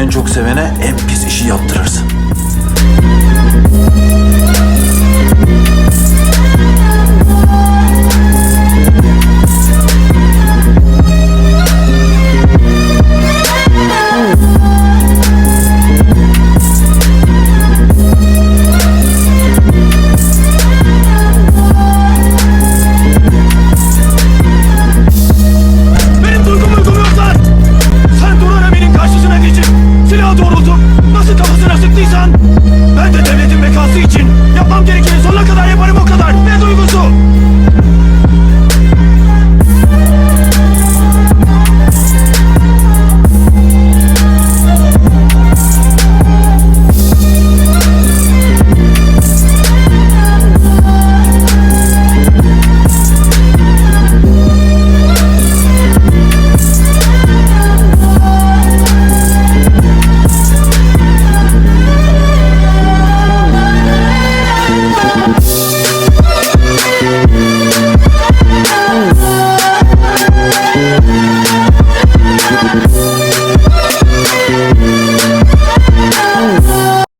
en çok sevene en pis işi yaptırırsın. yaptıysan Ben de devletin bekası için Yapmam gerekeni sonuna kadar yaparım o kadar. Ne duygusu?